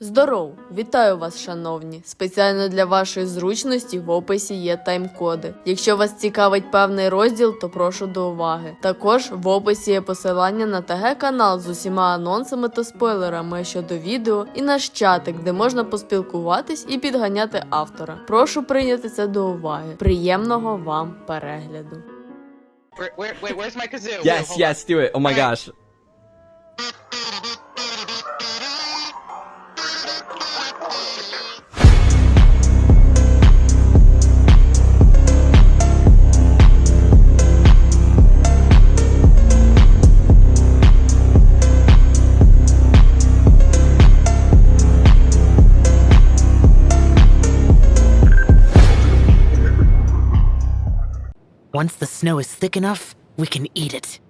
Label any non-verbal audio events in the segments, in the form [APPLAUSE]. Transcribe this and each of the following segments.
Здоров! Вітаю вас, шановні! Спеціально для вашої зручності в описі є тайм-коди. Якщо вас цікавить певний розділ, то прошу до уваги. Також в описі є посилання на ТГ канал з усіма анонсами та спойлерами щодо відео і наш чатик, де можна поспілкуватись і підганяти автора. Прошу прийняти це до уваги. Приємного вам перегляду! Where, where, where's my kazoo? Yes, yes, do it. Oh my gosh. Once the snow is thick enough, we can eat it.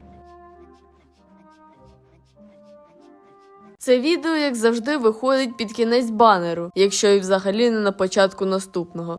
Це відео, як завжди, виходить під кінець банеру, якщо і взагалі не на початку наступного.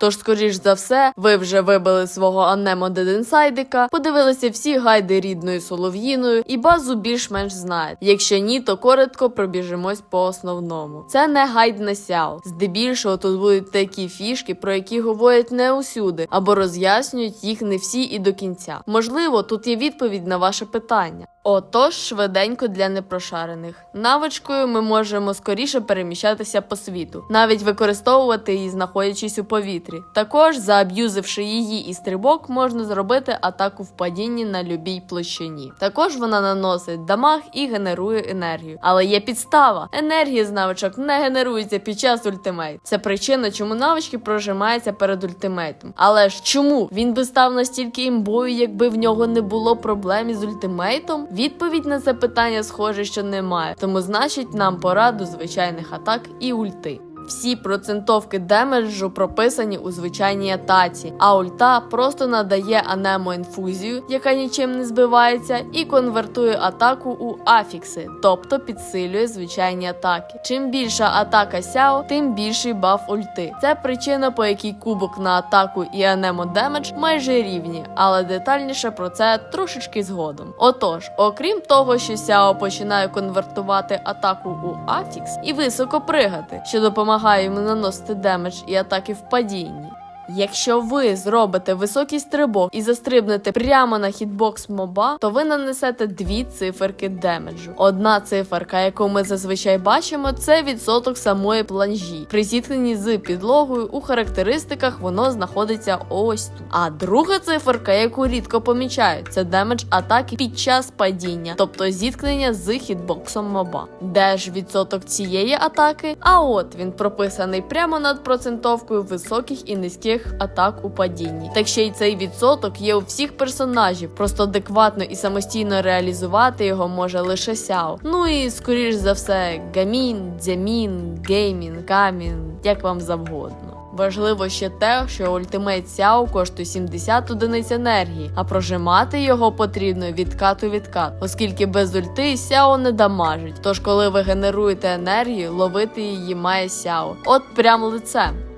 Тож, скоріш за все, ви вже вибили свого Анемо Дединсайдика, подивилися всі гайди рідною солов'їною і базу більш-менш знаєте. Якщо ні, то коротко пробіжимось по основному. Це не гайд на сяо. Здебільшого тут будуть такі фішки, про які говорять не усюди, або роз'яснюють їх не всі і до кінця. Можливо, тут є відповідь на ваше питання. Отож, швиденько для непрошарених. Навичкою ми можемо скоріше переміщатися по світу, навіть використовувати її, знаходячись у повітрі. Також, зааб'юзивши її і стрибок, можна зробити атаку в падінні на любій площині. Також вона наносить дамаг і генерує енергію. Але є підстава: енергія з навичок не генерується під час ультимейт. Це причина, чому навички прожимаються перед ультимейтом. Але ж чому він би став настільки імбою, якби в нього не було проблем із ультимейтом? Відповідь на це питання схоже, що немає. Тому значить нам пора до звичайних атак і ульти. Всі процентовки демеджу прописані у звичайній атаці, а ульта просто надає анемо інфузію, яка нічим не збивається, і конвертує атаку у афікси, тобто підсилює звичайні атаки. Чим більша атака сяо, тим більший баф ульти. Це причина, по якій кубок на атаку і анемо демедж майже рівні, але детальніше про це трошечки згодом. Отож, окрім того, що сяо починає конвертувати атаку у афікс і високо пригати, що допомагає йому наносити демедж і атаки в падінні. Якщо ви зробите високий стрибок і застрибнете прямо на хітбокс моба, то ви нанесете дві циферки демеджу. Одна циферка, яку ми зазвичай бачимо, це відсоток самої планжі. При зіткненні з підлогою у характеристиках воно знаходиться ось тут. А друга циферка, яку рідко помічають, це демедж атаки під час падіння, тобто зіткнення з хітбоксом моба. Де ж відсоток цієї атаки? А от він прописаний прямо над процентовкою високих і низьких атак у падінні. Так ще й цей відсоток є у всіх персонажів. Просто адекватно і самостійно реалізувати його може лише Сяо. Ну і скоріш за все, гамін, дзямін, геймін, камін, як вам завгодно. Важливо ще те, що ультимейт Сяо коштує 70 одиниць енергії, а прожимати його потрібно відкат у відкат, оскільки без ульти Сяо не дамажить. Тож, коли ви генеруєте енергію, ловити її має Сяо. От прям лицем.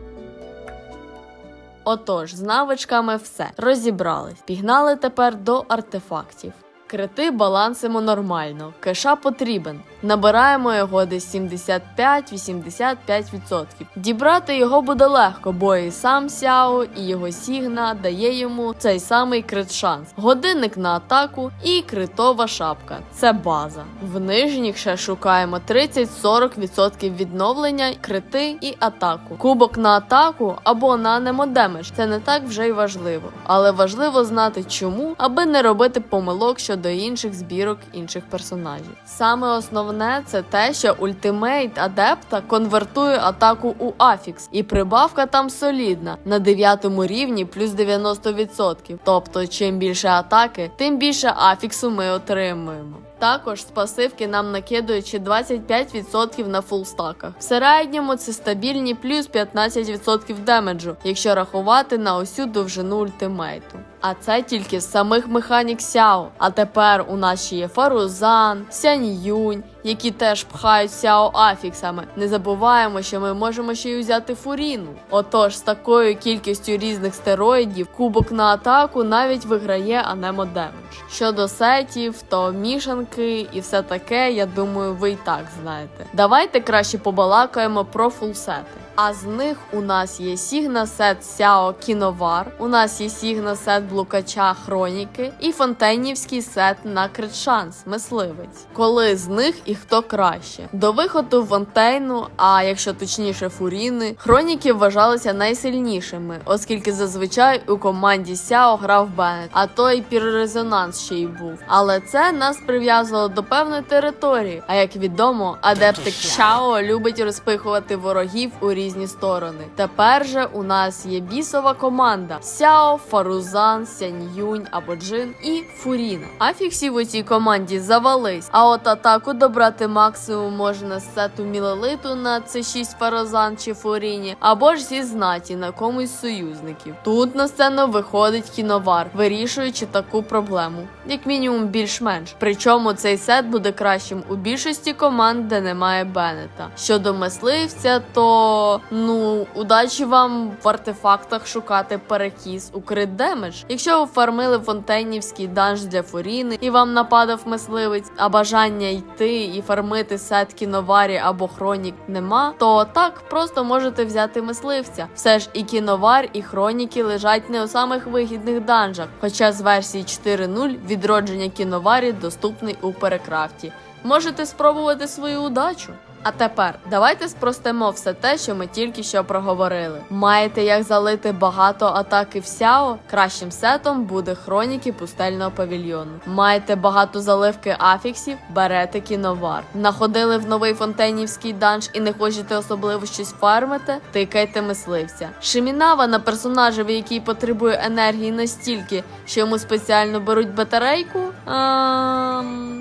Отож, з навичками все. Розібрались. Пігнали тепер до артефактів. Крити балансимо нормально. Кеша потрібен. Набираємо його десь 75-85%. Дібрати його буде легко, бо і сам Сяо, і його Сігна дає йому цей самий крит шанс. Годинник на атаку і критова шапка. Це база. В нижніх ще шукаємо 30-40% відновлення, крити і атаку. Кубок на атаку або на немодемедж. Це не так вже й важливо. Але важливо знати чому, аби не робити помилок щодо інших збірок інших персонажів. Саме основне це те, що ультимейт адепта конвертує атаку у афікс, і прибавка там солідна на 9 рівні плюс 90%. Тобто, чим більше атаки, тим більше афіксу ми отримуємо. Також з пасивки нам накидуючи ще 25% на фулстаках. В середньому це стабільні плюс 15% демеджу, якщо рахувати на усю довжину ультимейту. А це тільки з самих механік Сяо. А тепер у нас ще є Фарузан, Сянь Юнь які теж пхають Сяо афіксами. Не забуваємо, що ми можемо ще й взяти фуріну. Отож, з такою кількістю різних стероїдів, кубок на атаку навіть виграє Анемо Демедж. Щодо сетів, то мішанки і все таке, я думаю, ви і так знаєте. Давайте краще побалакаємо про фулсети. А з них у нас є Сігна сет Сяо Кіновар, у нас є Сігна сет Блукача Хроніки і Фонтенівський сет на Критшанс Мисливець. Коли з них і хто краще? До виходу Фонтейну, а якщо точніше Фуріни, хроніки вважалися найсильнішими, оскільки зазвичай у команді Сяо грав Беннет, а то й піррезонанс ще й був. Але це нас прив'язувало до певної території. А як відомо, адептик Чао любить розпихувати ворогів у різні сторони. Тепер же у нас є бісова команда: Сяо, Фарузан, Сяньюнь або Джин і Фуріна. Афіксів у цій команді завались. А от атаку добрати максимум можна з сету Мілелиту на C6 Фарузан чи Фуріні, або ж зі знаті на комусь союзників. Тут на сцену виходить кіновар, вирішуючи таку проблему, як мінімум більш-менш. Причому цей сет буде кращим у більшості команд, де немає Беннета. Щодо мисливця, то ну удачі вам в артефактах шукати перекіс у крит демедж. Якщо ви фармили фонтейнівський данж для фуріни і вам нападав мисливець, а бажання йти і фармити сет кіноварі або хронік нема, то так просто можете взяти мисливця. Все ж і кіновар, і хроніки лежать не у самих вигідних данжах. Хоча з версії 4.0 відродження кіноварі доступний у перекрафті. Можете спробувати свою удачу. А тепер давайте спростимо все те, що ми тільки що проговорили. Маєте як залити багато атаки в Сяо? Кращим сетом буде хроніки пустельного павільйону. Маєте багато заливки афіксів, берете кіновар. Находили в новий фонтенівський данж і не хочете особливо щось фармити? Тикайте мисливця. Шимінава на персонажеві, який потребує енергії настільки, що йому спеціально беруть батарейку. Ну.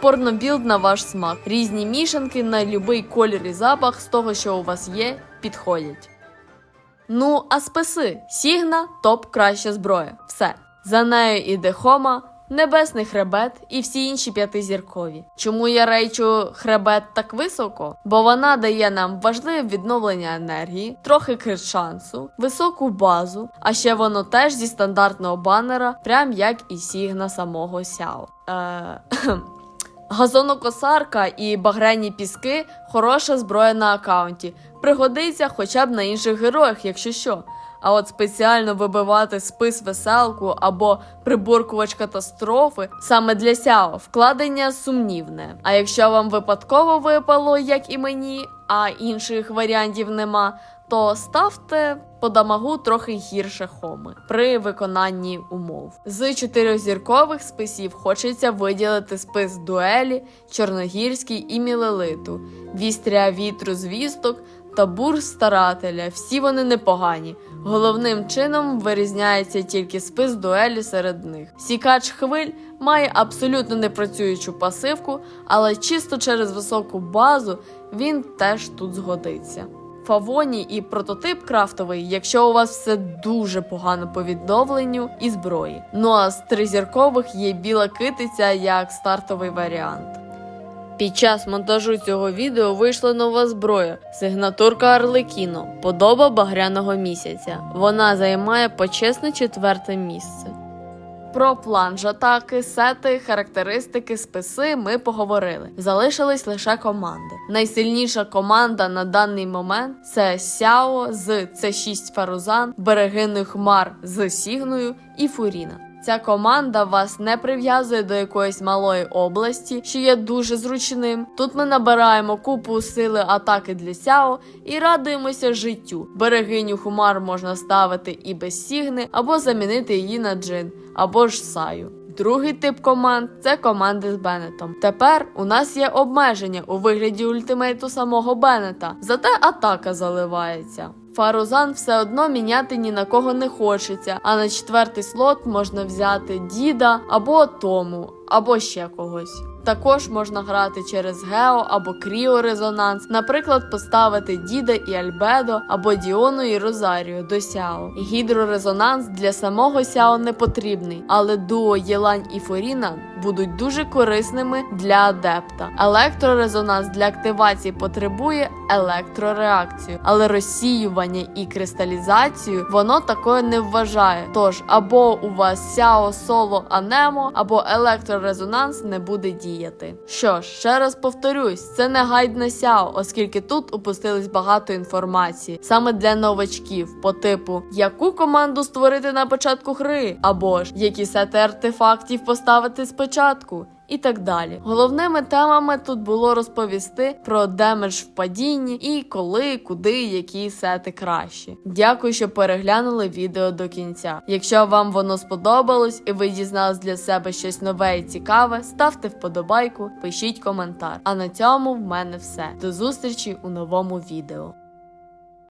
Порнобілд на ваш смак. Різні мішанки на будь-який колір і запах з того, що у вас є, підходять. Ну, а списи Сігна топ краща зброя. Все. За нею іде Хома, Небесний хребет і всі інші п'ятизіркові. Чому я рейчу хребет так високо? Бо вона дає нам важливе відновлення енергії, трохи крит шансу, високу базу, а ще воно теж зі стандартного банера, прям як і Сігна самого Сяо. Е, [CLEARS THROAT] Газонокосарка і багряні піски хороша зброя на аккаунті. Пригодиться хоча б на інших героях, якщо що. А от спеціально вибивати спис веселку або приборкувач катастрофи саме для сяо вкладення сумнівне. А якщо вам випадково випало, як і мені, а інших варіантів нема, то ставте по дамагу трохи гірше хоми при виконанні умов. З чотирьохзіркових списів хочеться виділити спис дуелі, чорногірський і мілелиту, вістря вітру звісток та бур старателя. Всі вони непогані. Головним чином вирізняється тільки спис дуелі серед них. Сікач хвиль має абсолютно непрацюючу пасивку, але чисто через високу базу він теж тут згодиться. Фавоні і прототип крафтовий, якщо у вас все дуже погано по відновленню і зброї. Ну а з тризіркових є біла китиця як стартовий варіант. Під час монтажу цього відео вийшла нова зброя сигнатурка Арлекіно, подоба багряного місяця. Вона займає почесне четверте місце. Про план ж атаки, сети, характеристики, списи ми поговорили. Залишились лише команди. Найсильніша команда на даний момент це Сяо з С6 Фарузан, Берегини Хмар з Сігною і Фуріна. Ця команда вас не прив'язує до якоїсь малої області, що є дуже зручним. Тут ми набираємо купу сили атаки для Сяо і радуємося життю. Берегиню Хумар можна ставити і без сігни, або замінити її на джин, або ж саю. Другий тип команд це команди з Беннетом. Тепер у нас є обмеження у вигляді ультимейту самого Беннета, зате атака заливається. Фарузан все одно міняти ні на кого не хочеться, а на четвертий слот можна взяти діда або Тому, або ще когось. Також можна грати через Гео або Кріорезонанс, наприклад, поставити Діда і Альбедо або Діону і Розарію до Сяо. Гідрорезонанс для самого Сяо не потрібний, але дуо Єлань і Форіна будуть дуже корисними для адепта. Електрорезонанс для активації потребує електрореакцію, але розсіювання і кристалізацію воно такою не вважає. Тож або у вас сяо соло анемо, або електрорезонанс не буде діяти. Що ж, ще раз повторюсь, це не гайд на сяо, оскільки тут упустились багато інформації саме для новачків, по типу яку команду створити на початку гри, або ж які сети артефактів поставити спочатку. І так далі. Головними темами тут було розповісти про демедж в падінні і коли, куди, які сети кращі. Дякую, що переглянули відео до кінця. Якщо вам воно сподобалось і ви дізнались для себе щось нове і цікаве, ставте вподобайку, пишіть коментар. А на цьому в мене все. До зустрічі у новому відео.